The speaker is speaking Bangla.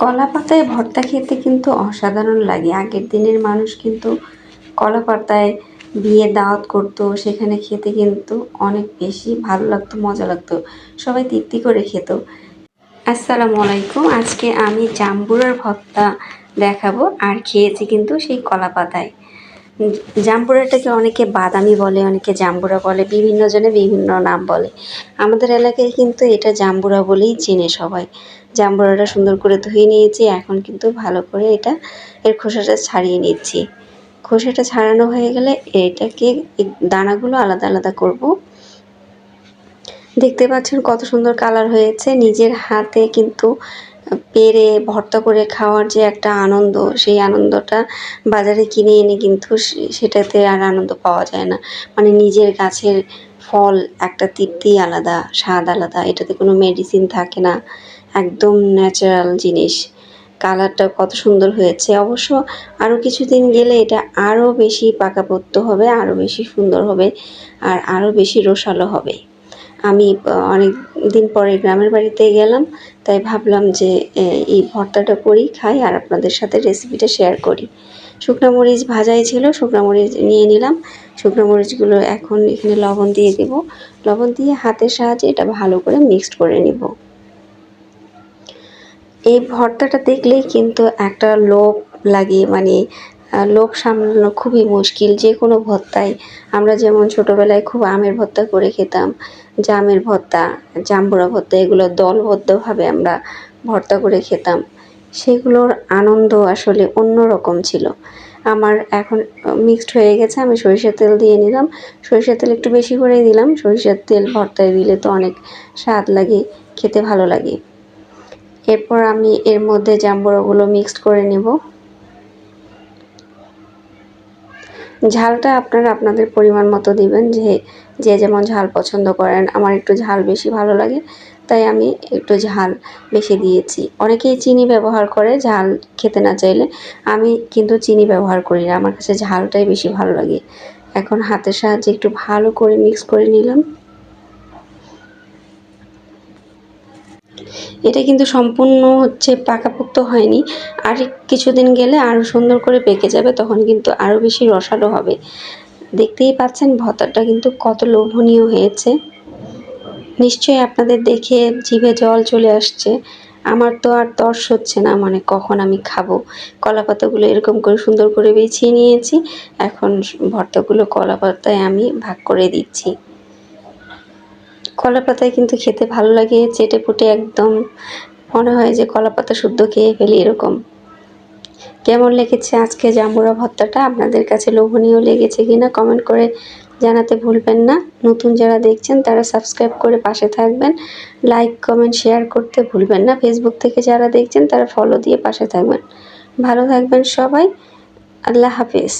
কলা পাতায় ভর্তা খেতে কিন্তু অসাধারণ লাগে। আগের দিনের মানুষ কিন্তু কলা পাতায় বিয়ে দাওয়াত করতো, সেখানে খেতে কিন্তু অনেক বেশি ভালো লাগতো, মজা লাগতো। সবাই তৃপ্তি করে খেত। আসসালামু আলাইকুম। আজকে আমি জাম্বুরার ভর্তা দেখাবো, আর খেয়েছি কিন্তু সেই কলা পাতায় জাম্বুরাটাকে অনেকে বাদামি বলে, অনেকে জাম্বুরা বলে বিভিন্ন জনে বিভিন্ন নাম বলে। আমাদের এলাকায় কিন্তু এটা জাম্বুরা বলেই চেনে সবাই। জাম্বুরাটা সুন্দর করে ধুয়ে নিয়েছি, এখন কিন্তু ভালো করে এটা, এর খোসাটা ছাড়িয়ে নিচ্ছি। খোসাটা ছাড়ানো হয়ে গেলে এটাকে দানাগুলো আলাদা আলাদা করব। দেখতে পাচ্ছেন কত সুন্দর কালার হয়েছে। নিজের হাতে কিন্তু পেরে, ভর্তা করে খাওয়ার যে একটা আনন্দ, সেই আনন্দটা বাজারে কিনে এনে কিন্তু সেটাতে আর আনন্দ পাওয়া যায় না। মানে নিজের গাছের ফল একটা তৃপ্তি আলাদা, স্বাদ আলাদা, এটাতে কোনো মেডিসিন থাকে না। একদম ন্যাচারাল জিনিস। কালারটা কত সুন্দর হয়েছে। অবশ্য আরও কিছুদিন গেলে এটা আরও বেশি পাকাপোক্ত হবে আরও বেশি সুন্দর হবে, আর আরও বেশি রসালো হবে। আমি অনেক দিন পরে গ্রামের বাড়িতে গেলাম, তাই ভাবলাম যে এই ভর্তাটা করি খাই আর আপনাদের সাথে রেসিপিটা শেয়ার করি। শুকনো মরিচ ভাজাই ছিল, শুকনো মরিচ নিয়ে নিলাম। শুকনো মরিচগুলো এখন এখানে লবণ দিয়ে দেব। লবণ দিয়ে হাতের সাহায্যে এটা ভালো করে মিক্সড করে নেব। এই ভর্তাটা দেখলেই কিন্তু একটা লোভ লাগে মানে লোভ সামলানো খুবই মুশকিল, যে কোনো ভর্তায় আমরা যেমন ছোটোবেলায় খুব আমের ভর্তা করে খেতাম, জামের ভর্তা জাম্বুরা ভর্তা এগুলো দলবদ্ধভাবে আমরা ভর্তা করে খেতাম। সেগুলোর আনন্দ আসলে অন্য রকম ছিল। আমার এখন মিক্সড হয়ে গেছে, আমি সরিষার তেল দিয়ে নিলাম। সরিষার তেল একটু বেশি করেই দিলাম, সরিষার তেল ভর্তায় দিলে তো অনেক স্বাদ লাগে, খেতে ভালো লাগে। এরপর আমি এর মধ্যে জাম্বুরাগুলো মিক্সড করে নেব। ঝালটা আপনারা আপনাদের পরিমাণ মতো দিবেন, যে যে যেমন ঝাল পছন্দ করেন। আমার একটু ঝাল বেশি ভালো লাগে, তাই আমি একটু ঝাল বেশি দিয়েছি। অনেকেই চিনি ব্যবহার করে ঝাল খেতে না চাইলে। আমি কিন্তু চিনি ব্যবহার করি না, আমার কাছে ঝালটাই বেশি ভালো লাগে। এখন হাতের সাহায্যে একটু ভালো করে মিক্স করে নিলাম। এটা কিন্তু সম্পূর্ণ হচ্ছে পাকাপোক্ত হয়নি। আর কিছুদিন গেলে আরও সুন্দর করে পেকে যাবে, তখন কিন্তু আরও বেশি রসালো হবে। দেখতেই পাচ্ছেন ভর্তাটা কিন্তু কত লোভনীয় হয়েছে। নিশ্চয়ই আপনাদের দেখে জিভে জল চলে আসছে। আমার তো আর তর্স হচ্ছে না মানে কখন আমি খাব? কলা পাতাগুলো এরকম করে সুন্দর করে বেছিয়ে নিয়েছি। এখন ভর্তাগুলো কলা পাতায় আমি ভাগ করে দিচ্ছি। কলা পাতায় কিন্তু খেতে ভালো লাগে চেটে পুটে একদম। মনে হয় যে কলা পাতা শুদ্ধ খেয়ে ফেলি এরকম। কেমন লেগেছে আজকে জাম্বুরা ভর্তাটা? আপনাদের কাছে লোভনীয় লেগেছে কিনা কমেন্ট করে জানাতে ভুলবেন না। নতুন যারা দেখছেন, তারা সাবস্ক্রাইব করে পাশে থাকবেন। লাইক কমেন্ট শেয়ার করতে ভুলবেন না। ফেসবুক থেকে যারা দেখছেন, তারা ফলো দিয়ে পাশে থাকবেন। ভালো থাকবেন সবাই। আল্লাহ হাফিজ।